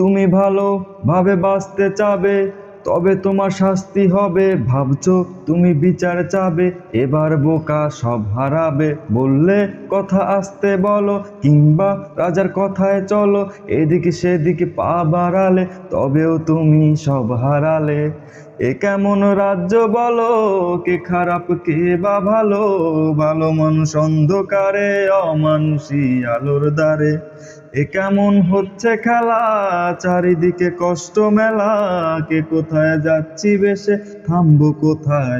তুমি ভালোভাবে বাঁচতে চাবে তবে তোমার শাস্তি হবে ভাবছ? তুমি বিচার চাবে, এবার বোকা সব হারাবে। বললে কথা আসতে বলো, কিংবা রাজার কথায় চলো, এদিকে সেদিকে পা বাড়ালে, তবেও তুমি সব হারালে। এ কেমন রাজ্য বলো, কে খারাপ, কে বা ভালো? ভালো মানুষ অন্ধকারে, অমানুষী আলোর দ্বারে। এ কেমন হচ্ছে খেলা, চারিদিকে কষ্ট মেলা, কে কোথায় যাচ্ছি বেশে, থামবো কোথায়